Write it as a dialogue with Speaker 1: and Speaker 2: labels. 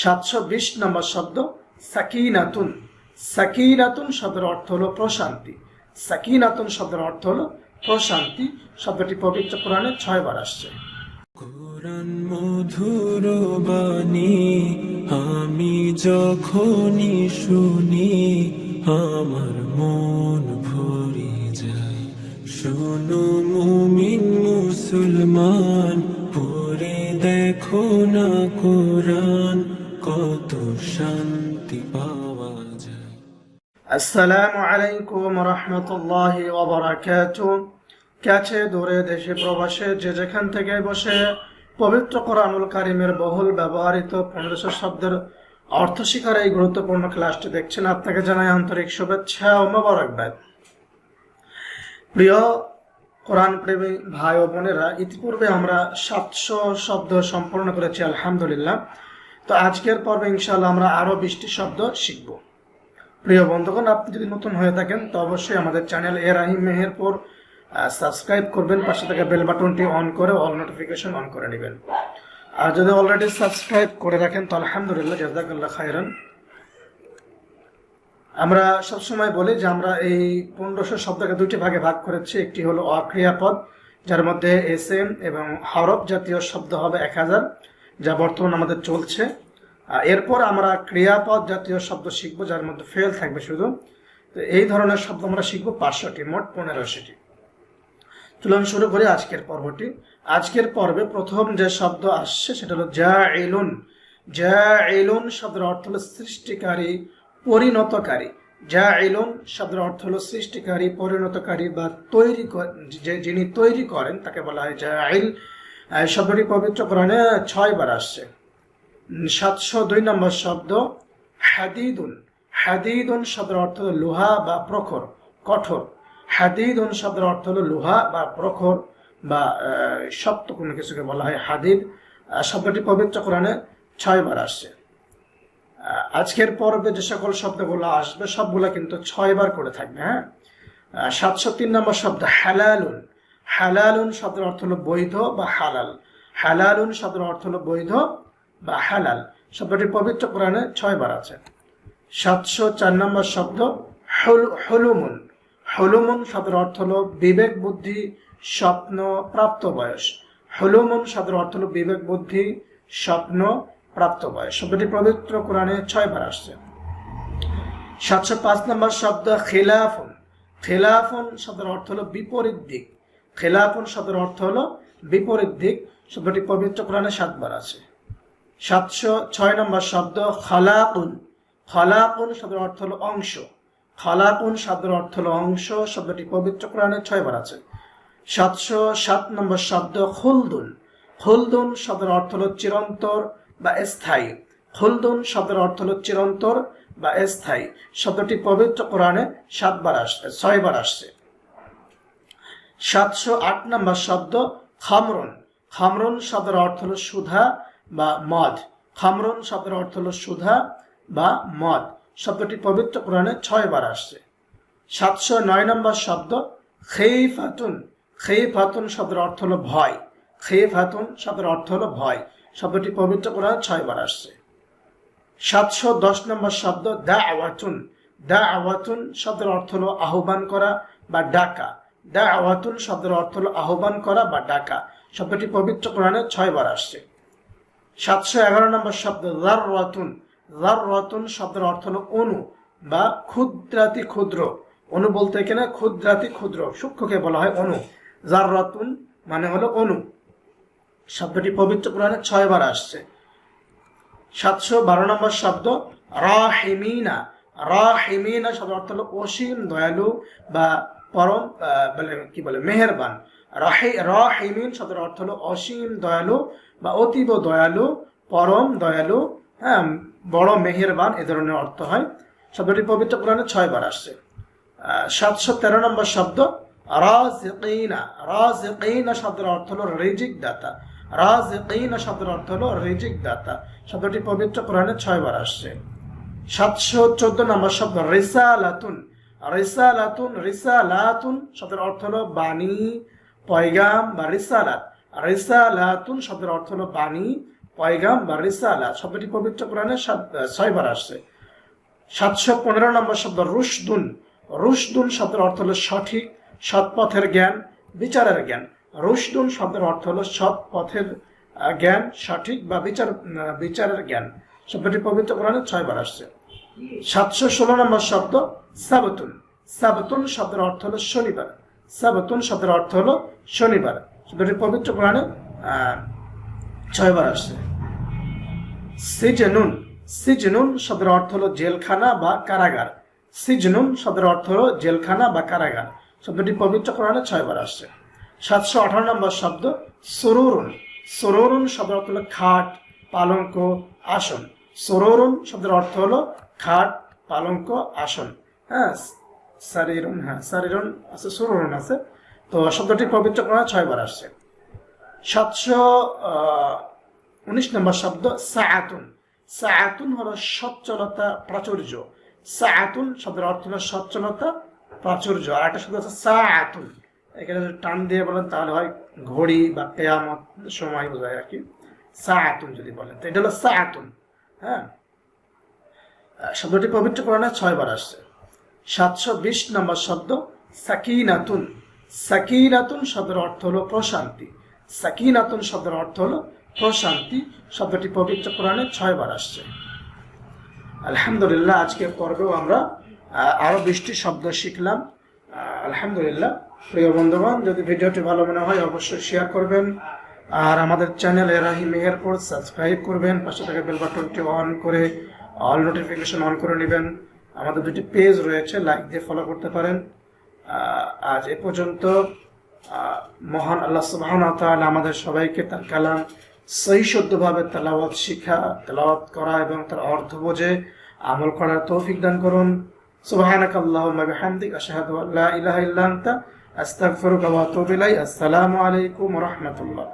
Speaker 1: সাতশো বিশ নম্বর শব্দ সাকিনাতুন। সাকিনাতুন শব্দের অর্থ হলো প্রশান্তি। সাকিনাতুন শব্দের অর্থ হলো প্রশান্তি। শব্দটি পবিত্র পুরাণে ছয় বার আসছে।
Speaker 2: কোরআন মধুর বাণী, আমি যখনই শুনি, আমার মন ভরে যায়। শোনো মুমিন মুসলমান, পড়ে দেখো না কোরআন। কত শান্তি পাওয়া যায়।
Speaker 1: আসসালামু আলাইকুম রহমতুল্লাহ কাছে দূরে দেশে প্রবাসে যে যেখান থেকে বসে পবিত্র কোরআনুল কারিমের বহুল ব্যবহৃত পনেরোশো শব্দের অর্থ শিকার এই গুরুত্বপূর্ণ ক্লাসটি দেখছেন আপনাকে জানাই আন্তরিক শুভেচ্ছা ও মোবারকবাদ। প্রিয় কোরআন প্রেমী ভাই ও বোনেরা, ইতিপূর্বে আমরা সাতশো শব্দ সম্পূর্ণ করেছি, আলহামদুলিল্লাহ। তো আজকের পর্বে ইনশাআল্লাহ আমরা আরও বিশটি শব্দ শিখব। প্রিয় বন্ধুগণ, আপনি যদি নতুন হয়ে থাকেন, তো অবশ্যই আমাদের চ্যানেল এ রাহিম মেহেরপুর সাবস্ক্রাইব করবেন, পাশে থাকা বেল বাটনটি অন করে অল নোটিফিকেশন অন করে নেবেন। আর যদি অলরেডি সাবস্ক্রাইব করে রাখেন, তো আলহামদুলিল্লাহ, জাজাকাল্লাহ খাইরান আমরা সবসময় বলি যে আমরা এই পনেরোশো শব্দকে দুইটি ভাগে ভাগ করেছি। একটি হলো অক্রিয়াপদ, যার মধ্যে এস এম এবং হরফ জাতীয় শব্দ হবে এক হাজার। যা বর্তমান আমাদের চলছে। এরপর আমরা ক্রিয়াপদ জাতীয় শব্দ শিখব, যার মধ্যে ফেল থাকবে শুধু। তো এই ধরনের শব্দ আমরা শিখব পাঁচশোটি মোট পনেরোশোটি। চলুন শুরু করি আজকের পর্বটি। আজকের পর্বে প্রথম যে শব্দ আসছে, সেটা হলো যা এলুন যা এলুন শব্দের অর্থ হলো সৃষ্টিকারী, পরিণতকারী। যা এলুন শব্দের অর্থ হলো সৃষ্টিকারী, পরিণতকারী বা তৈরি যে যিনি তৈরি করেন, তাকে বলা হয় আইল শব্দটি পবিত্র কোরআনে ছয় বার আসছে সাতশো দুই নম্বর শব্দ হাদিদুন। হাদিদুন শব্দের অর্থ হলো লোহা বা প্রখর, কঠোর। হাদিদুন শব্দের অর্থ হলো লোহা বা প্রখর বা শক্ত কোনো কিছুকে বলা হয় হাদিদ। শব্দটি পবিত্র কোরআনে ছয় বার আসছে আজকের পর্বে যে সকল শব্দগুলো আসবে, সবগুলো কিন্তু ছয় বার করে থাকবে হ্যাঁ? সাতশো তিন নম্বর শব্দ হালালুন। হালালুন শব্দের অর্থ হলো বৈধ বা হালাল। হালালুন শব্দের অর্থ হলো বৈধ বা হালাল। শব্দটি পবিত্র কোরআনে ছয় বার আছে। সাতশো চার নম্বর শব্দ হল- হলুমুন। হলুমুন শব্দের অর্থ হলো বিবেক, বুদ্ধি, স্বপ্ন, প্রাপ্ত বয়স। হলুমুন শব্দের অর্থ হলো বিবেক, বুদ্ধি, স্বপ্ন, প্রাপ্ত বয়স। শব্দটি পবিত্র কোরআনে ছয় বার আসছে। সাতশো পাঁচ নম্বর শব্দ খেলাফুন। খেলাফুন শব্দের অর্থ হলো বিপরীত দিক। খেলাফুন শব্দের অর্থ হলো বিপরীত দিক। শব্দটি পবিত্র কোরআনে সাতবার আছে। সাতশো ছয় নম্বর শব্দ খালাকুন। খালাকুন শব্দের অর্থ হলো অংশ। খালাকুন শব্দের অর্থ হলো অংশ। শব্দটি পবিত্র কোরআনে ছয়বার আছে। সাতশো সাত নম্বর শব্দ খুলদুন। খুলদুন শব্দের অর্থ হলো চিরন্তর বা স্থায়ী। খুলদুন শব্দের অর্থ হলো চিরন্তর বা স্থায়ী। শব্দটি পবিত্র কোরআনে সাতবার আসছে, ছয়বার আসছে। সাতশো আট নম্বর শব্দ খামরুন। খামরুন শব্দের অর্থ হলো সুধা বা মদ। খামরুন শব্দের অর্থ হলো সুধা বা মদ। শব্দটি পবিত্র কোরআনে ছয় বার আসছে। সাতশো নয় নম্বর শব্দ খেই ফাতুন খেই ফাতুন শব্দের অর্থ হলো ভয়। খেই ফাতুন শব্দের অর্থ হলো ভয়। শব্দটি পবিত্র কোরআনে ছয় বার আসছে। সাতশো দশ নম্বর শব্দ দা আওয়াতুন দা আওয়াতুন শব্দের অর্থ হলো আহ্বান করা বা ডাকা। দা শব্দের অর্থ হলো আহ্বান করা বা ডাকা। শব্দটি পবিত্র কোরআনে ছয় বার আসছে। সাতশো এগারো নম্বর শব্দ রার রতুন রার রতুন শব্দের অর্থ হল অনু বা ক্ষুদ্রাতি ক্ষুদ্র। অনু বলতে এখানে ক্ষুদ্রাতি ক্ষুদ্র। সূক্ষ্মকে বলা হয় অনু জার রতুন মানে হলো অনু শব্দটি পবিত্র কোরআনে ছয় বার আসছে। সাতশো বারো নম্বর শব্দ রাহিমিনা। রাহিমিনা শব্দ অর্থ হলো অসীম, দয়ালু বা পরম বলে কি বলে, মেহেরবান। রাহি রাহিমিন শব্দের অর্থ হলো অসীম দয়ালু বা অতীব দয়ালু, পরম দয়ালু হ্যাঁ বড় মেহেরবান, এ ধরনের অর্থ হয়। শব্দটি পবিত্র কোরআনে ছয় বার আসছে। সাতশো তেরো নম্বর শব্দ, রাজিকিনা। রাজিকিনা শব্দের অর্থ হলো রিজিক দাতা। রাজিকিনা শব্দের অর্থ হলো রিজিক দাতা। শব্দটি পবিত্র কোরআনে ছয় বার আসছে। সাতশো চোদ্দ নম্বর শব্দ, রিসালাতুন। রিসালাতুন রিসালাতুন শব্দের অর্থ হলো বাণী, পয়গাম বা রিসালাত। রিসালাতুন শব্দের অর্থ হলো বাণী, পয়গাম বা রিসালা শব্দটি পবিত্র কোরআনে ছয়বার আসছে। সাতশো পনেরো নম্বর শব্দ রুশদুন। রুশদুন শব্দের অর্থ হলো সঠিক, সৎ পথের জ্ঞান, বিচারের জ্ঞান। রুশদুন শব্দের অর্থ হলো সৎ পথের জ্ঞান, সঠিক বা বিচার বিচারের জ্ঞান। শব্দটি পবিত্র কোরআনে ছয়বার আসছে। সাতশো ষোলো নম্বর শব্দ সাবতুন সাবতুন শব্দের অর্থ হলো শনিবার। সাবতুন শব্দের অর্থ হলো শনিবার। শব্দটি পবিত্র কোরআনে ছয়বার আসছে। সিজনুন। সিজনুন শব্দের অর্থ হলো জেলখানা বা কারাগার। সিজনুন শব্দের অর্থ হলো জেলখানা বা কারাগার। শব্দটি পবিত্র কোরআনে ছয়বার আসছে। সাতশো আঠারো নম্বর শব্দ সরুরুন। সরুরুন শব্দের অর্থ হলো খাট, পালঙ্ক, আসন। সরুরুন শব্দের অর্থ হলো খাট পালঙ্ক আসন হ্যাঁ সারিরুন হ্যাঁ সারিরুন আছে, সরুরুন আছে। তো শব্দটি পবিত্র কোরআনে ছয়বার আসছে। সাতশো উনিশ নম্বর শব্দ সায়াতুন সায়াতুন হলো সচ্ছলতা, প্রাচুর্য। সায়াতুন শব্দের অর্থ হলো সচ্ছলতা, প্রাচুর্য। আর একটা শব্দ আছে সায়াতুন এখানে যদি টান দিয়ে বলেন, তাহলে হয় ঘড়ি বা কেয়ামত সময় বোঝায় আর কি। সায়াতুন যদি বলেন, তো এটা হলো সায়াতুন হ্যাঁ? শব্দটি পবিত্র কোরআনে ছয়বার আসছে। সাতশো বিশ নম্বর শব্দ সাকিনাতুন। সাকিনাতুন শব্দের অর্থ হলো প্রশান্তি। সাকিনাতুন শব্দের অর্থ হলো প্রশান্তি। শব্দটি পবিত্র কোরআনে ছয়বার আসছে। আলহামদুলিল্লাহ আজকের পর্বেও আমরা আহ, আরও বৃষ্টি শব্দ শিখলাম। আলহামদুলিল্লাহ। প্রিয় বন্ধুবান যদি ভিডিওটি ভালো মনে হয় অবশ্যই শেয়ার করবেন। আর আমাদের চ্যানেল এরাহি মেহেরপুর সাবস্ক্রাইব করবেন। পাশে থাকা বেল বাটনটি অন করে অল নোটিফিকেশন অন করে নেবেন। আমাদের দুটি পেজ রয়েছে লাইক দিয়ে ফলো করতে পারেন। আজ এ পর্যন্ত মহান আল্লাহ সুবহান আমাদের সবাইকে তার কালাম সহি শুদ্ধভাবে তেলাওয়াত শিখা, তেলাওয়াত করা এবং তার অর্থ বোঝে আমল করার তৌফিক দান করুন। সুবহানাক আল্লাহুম্মা বিহামদিক, আশহাদু আল্লা ইলাহা ইল্লা আনতা, আস্তাগফিরুকা ওয়া আতুবু আসসালামু আলাইকুম ওয়া রাহমাতুল্লাহ।